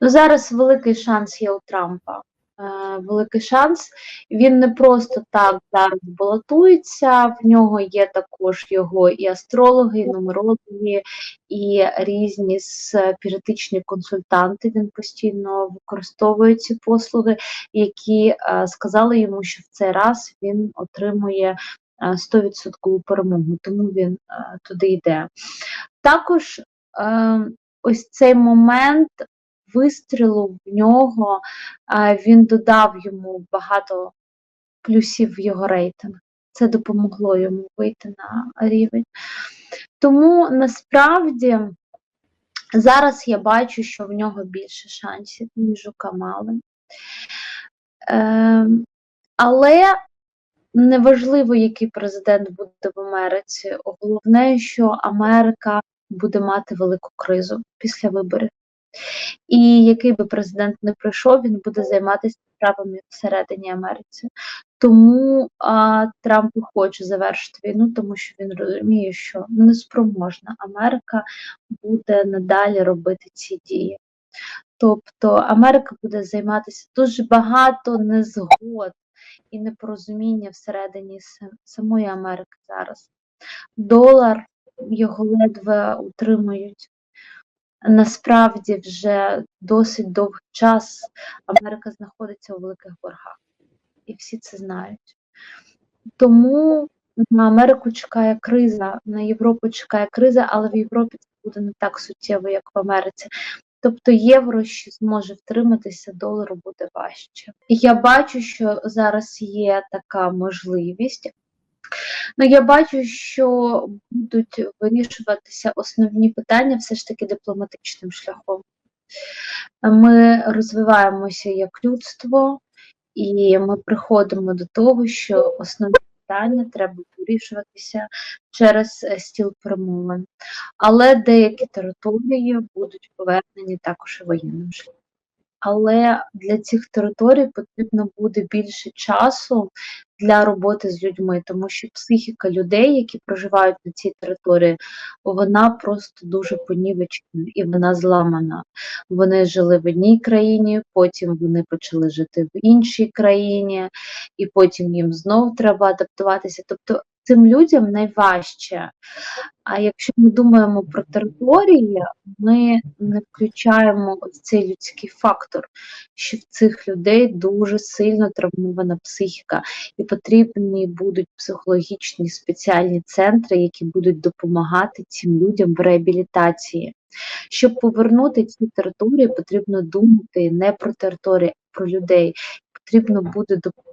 Ну, зараз великий шанс є у Трампа. Е, Великий шанс. Він не просто так зараз балотується. В нього є також його і астрологи, і нумерологи, і різні спіритичні консультанти. Він постійно використовує ці послуги, які е, сказали йому, що в цей раз він отримує е, 100% перемогу, тому він е, туди йде. Також е, ось цей момент вистрілу в нього, він додав йому багато плюсів в його рейтинг. Це допомогло йому вийти на рівень. Тому насправді зараз я бачу, що в нього більше шансів, ніж у Камали. Е, але неважливо, який президент буде в Америці. Головне, що Америка буде мати велику кризу після виборів. І який би президент не прийшов, він буде займатися справами всередині Америці. Тому а, Трамп хоче завершити війну, тому що він розуміє, що неспроможна Америка буде надалі робити ці дії. Тобто Америка буде займатися дуже багато незгод і непорозуміння всередині самої Америки зараз. Долар його ледве утримують. Насправді вже досить довгий час Америка знаходиться у великих боргах, і всі це знають. Тому на Америку чекає криза, на Європу чекає криза, але в Європі це буде не так суттєво, як в Америці. Тобто євро ще зможе втриматися, долару буде важче. Я бачу, що зараз є така можливість. Ну, я бачу, що будуть вирішуватися основні питання все ж таки дипломатичним шляхом. Ми розвиваємося як людство, і ми приходимо до того, що основні питання треба вирішуватися через е, стіл перемовин. Але деякі території будуть повернені також воєнним шляхом. Але для цих територій потрібно буде більше часу для роботи з людьми, тому що психіка людей, які проживають на цій території, вона просто дуже понівечена і вона зламана. Вони жили в одній країні, потім вони почали жити в іншій країні, і потім їм знову треба адаптуватися. Тобто цим людям найважче. А якщо ми думаємо про території, ми не включаємо цей людський фактор, що в цих людей дуже сильно травмована психіка, і потрібні будуть психологічні спеціальні центри, які будуть допомагати цим людям в реабілітації. Щоб повернути ці території, потрібно думати не про території, а про людей. Потрібно буде допомагати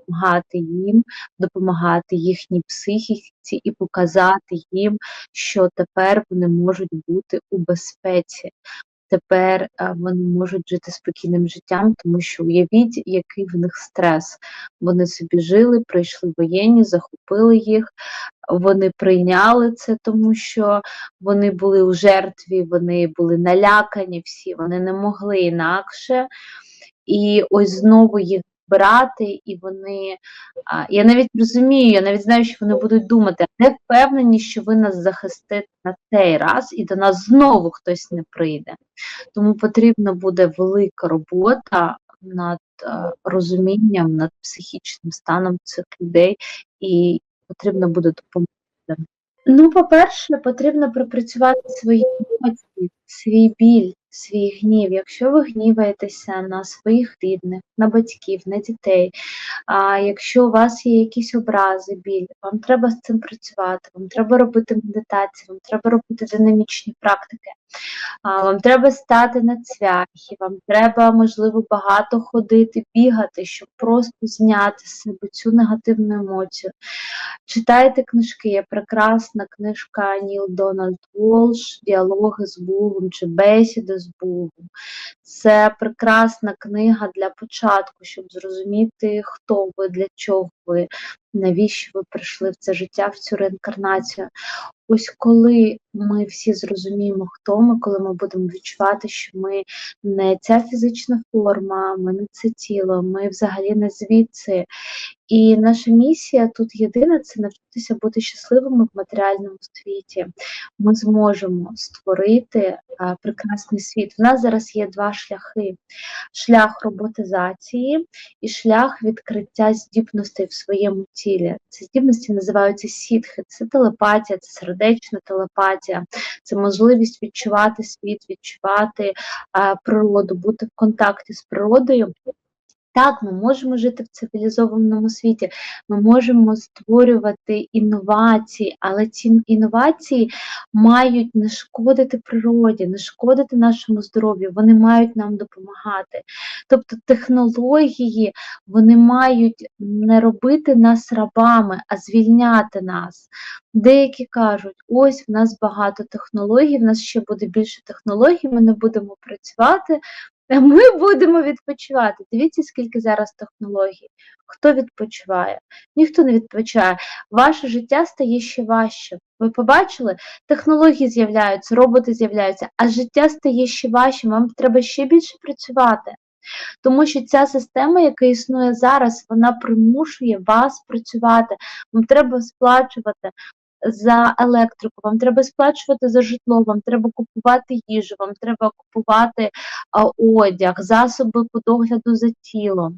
їм, допомагати їхній психіці і показати їм, що тепер вони можуть бути у безпеці. Тепер вони можуть жити спокійним життям, тому що уявіть, який в них стрес. Вони собі жили, прийшли воєнні, захопили їх, вони прийняли це, тому що вони були у жертві, вони були налякані всі, вони не могли інакше. І ось знову їх брати, і вони. Я навіть розумію, я навіть знаю, що вони будуть думати, не впевнені, що ви нас захистите на цей раз, і до нас знову хтось не прийде. Тому потрібна буде велика робота над розумінням, над психічним станом цих людей, і потрібно буде допомогти. Ну, по-перше, потрібно пропрацювати свої емоції, свій біль, свій гнів. Якщо ви гніваєтеся на своїх рідних, на батьків, на дітей, а якщо у вас є якісь образи, біль, вам треба з цим працювати, вам треба робити медитацію, вам треба робити динамічні практики, вам треба стати на цвяхи, вам треба, можливо, багато ходити, бігати, щоб просто зняти з себе цю негативну емоцію. Читайте книжки, є прекрасна книжка Ніл Дональд Волш Діалоги з Богом чи Бесіди з Богом. Це прекрасна книга для початку, щоб зрозуміти, хто ви, для чого ви, навіщо ви прийшли в це життя, в цю реінкарнацію. Ось коли ми всі зрозуміємо, хто ми, коли ми будемо відчувати, що ми не ця фізична форма, ми не це тіло, ми взагалі не звідси. І наша місія тут єдина це навчитися бути щасливими в матеріальному світі. Ми зможемо створити а, прекрасний світ. В нас зараз є два шляхи: шлях роботизації і шлях відкриття здібностей в своєму тілі. Ці здібності називаються сітхи, це телепатія, це сердечна телепатія, це можливість відчувати світ, відчувати природу, бути в контакті з природою. Так, ми можемо жити в цивілізованому світі, ми можемо створювати інновації, але ці інновації мають не шкодити природі, не шкодити нашому здоров'ю, вони мають нам допомагати. Тобто технології вони мають не робити нас рабами, а звільняти нас. Деякі кажуть, ось в нас багато технологій, в нас ще буде більше технологій, ми не будемо працювати. Ми будемо відпочивати. Дивіться, скільки зараз технологій. Хто відпочиває? Ніхто не відпочиває. Ваше життя стає ще важче. Ви побачили? Технології з'являються, роботи з'являються, а життя стає ще важче, вам треба ще більше працювати. Тому що ця система, яка існує зараз, вона примушує вас працювати. Вам треба сплачувати за електрику, вам треба сплачувати за житло, вам треба купувати їжу, вам треба купувати а, одяг, засоби по догляду за тілом.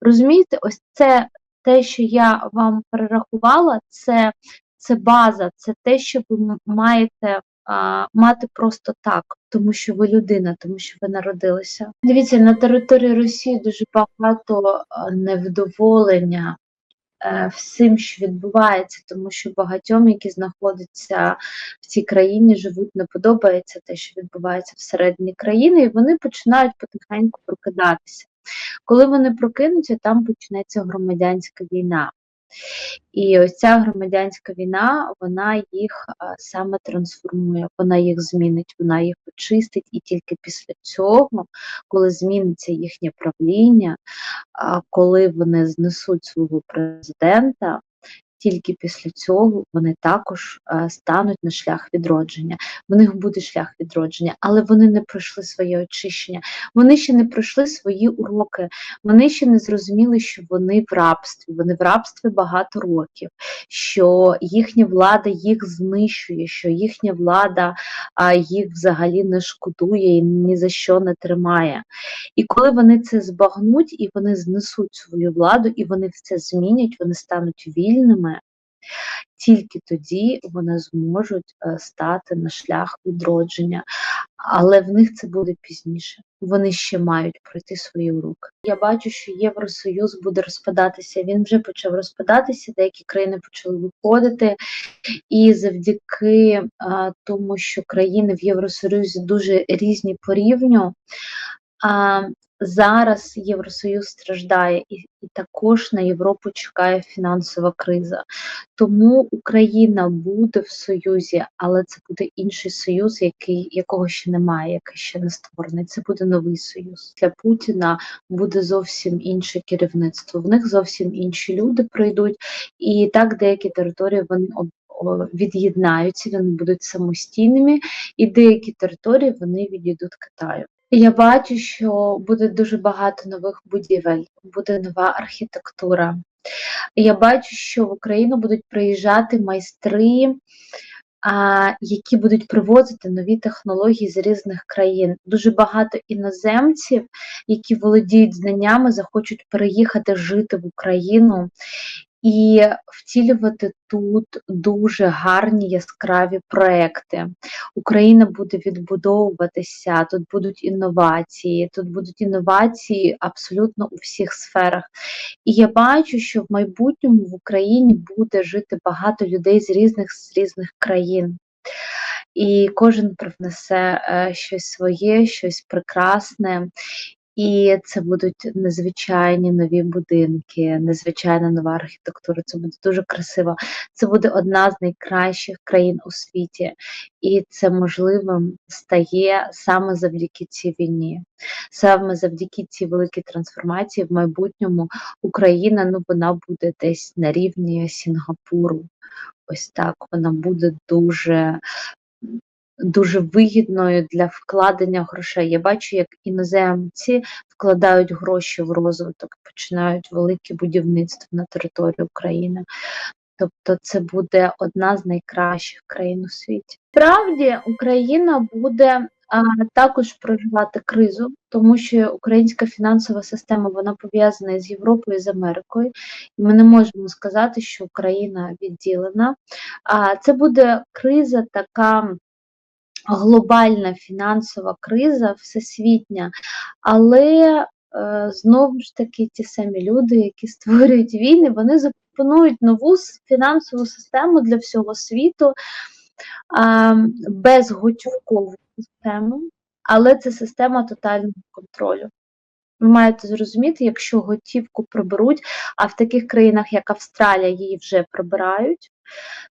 Розумієте, ось це те, що я вам перерахувала, це це база, це те, що ви маєте мати просто так, тому що ви людина, тому що ви народилися. Дивіться, на території Росії дуже багато невдоволення всім, що відбувається, тому що багатьом, які знаходяться в цій країні, живуть, не подобається те, що відбувається всередині країни, і вони починають потихеньку прокидатися. Коли вони прокинуться, там почнеться громадянська війна. І ось ця громадянська війна, вона їх саме трансформує, вона їх змінить, вона їх очистить, і тільки після цього, коли зміниться їхнє правління, коли вони знесуть свого президента, тільки після цього вони також е, стануть на шлях відродження. В них буде шлях відродження, але вони не пройшли своє очищення, вони ще не пройшли свої уроки, вони ще не зрозуміли, що вони в рабстві, вони в рабстві багато років, що їхня влада їх знищує, що їхня влада їх взагалі не шкодує і ні за що не тримає. І коли вони це збагнуть і вони знесуть свою владу, і вони це змінять, вони стануть вільними тільки тоді вони зможуть е, стати на шлях відродження, але в них це буде пізніше. Вони ще мають пройти свої уроки. Я бачу, що Євросоюз буде розпадатися. Він вже почав розпадатися, деякі країни почали виходити, і завдяки а, е, тому, що країни в Євросоюзі дуже різні по рівню. А, Зараз Євросоюз страждає, і, і також на Європу чекає фінансова криза. Тому Україна буде в Союзі, але це буде інший союз, який, якого ще немає, який ще не створений. Це буде новий союз. Для Путіна буде зовсім інше керівництво. В них зовсім інші люди прийдуть, і так деякі території вони від'єднаються, вони будуть самостійними, і деякі території вони відійдуть Китаю. Я бачу, що буде дуже багато нових будівель, буде нова архітектура. Я бачу, що в Україну будуть приїжджати майстри, які будуть привозити нові технології з різних країн. Дуже багато іноземців, які володіють знаннями, захочуть переїхати жити в Україну і втілювати тут дуже гарні яскраві проекти. Україна буде відбудовуватися, тут будуть інновації, тут будуть інновації абсолютно у всіх сферах. І я бачу, що в майбутньому в Україні буде жити багато людей з різних з різних країн. І кожен привнесе е, щось своє, щось прекрасне. І це будуть незвичайні нові будинки, незвичайна нова архітектура. Це буде дуже красиво. Це буде одна з найкращих країн у світі, і це можливим стає саме завдяки цій війні. Саме завдяки цій великій трансформації в майбутньому Україна ну вона буде десь на рівні Сінгапуру. Ось так вона буде дуже дуже вигідною для вкладення грошей. Я бачу, як іноземці вкладають гроші в розвиток, починають велике будівництво на території України. Тобто це буде одна з найкращих країн у світі. Справді Україна буде а, також проживати кризу, тому що українська фінансова система вона пов'язана з Європою з Америкою, і ми не можемо сказати, що Україна відділена. А це буде криза така глобальна фінансова криза, всесвітня, але е, знову ж таки ті самі люди, які створюють війни, вони запропонують нову фінансову систему для всього світу е, безготівкову систему, але це система тотального контролю. Ви маєте зрозуміти, якщо готівку приберуть, а в таких країнах, як Австралія, її вже прибирають.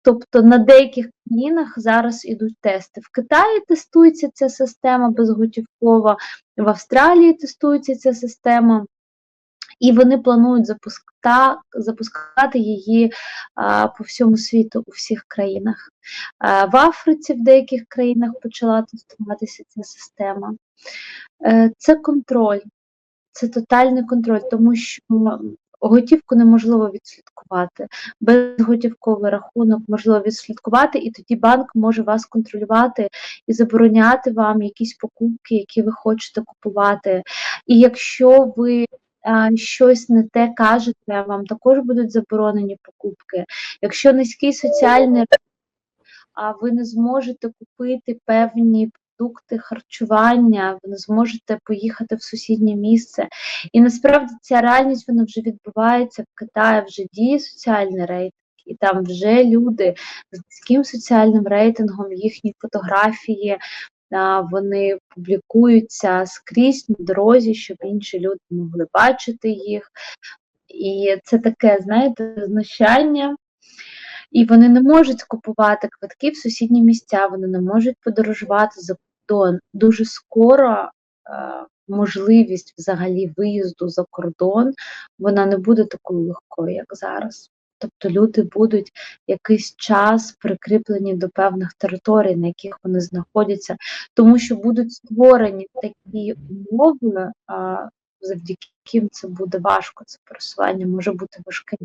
Тобто на деяких країнах зараз ідуть тести. В Китаї тестується ця система безготівкова, в Австралії тестується ця система, і вони планують запуска, запускати її а, по всьому світу у всіх країнах. А, в Африці в деяких країнах почала тестуватися ця система. Е, це контроль, це тотальний контроль, тому що готівку неможливо відслідкувати. Безготівковий рахунок можливо відслідкувати, і тоді банк може вас контролювати і забороняти вам якісь покупки, які ви хочете купувати. І якщо ви щось не те кажете, вам також будуть заборонені покупки. Якщо низький соціальний а ви не зможете купити певні продукти харчування, ви не зможете поїхати в сусіднє місце. І насправді ця реальність вона вже відбувається в Китаї, вже діє соціальний рейтинг, і там вже люди з низьким соціальним рейтингом, їхні фотографії. Вони публікуються скрізь на дорозі, щоб інші люди могли бачити їх. І це таке, знаєте, знущання. І вони не можуть купувати квитки в сусідні місця, вони не можуть подорожувати за кордон. Дуже скоро е, можливість взагалі виїзду за кордон вона не буде такою легкою, як зараз. Тобто люди будуть якийсь час прикріплені до певних територій, на яких вони знаходяться, тому що будуть створені такі умови, завдяки яким це буде важко, це пересування може бути важким.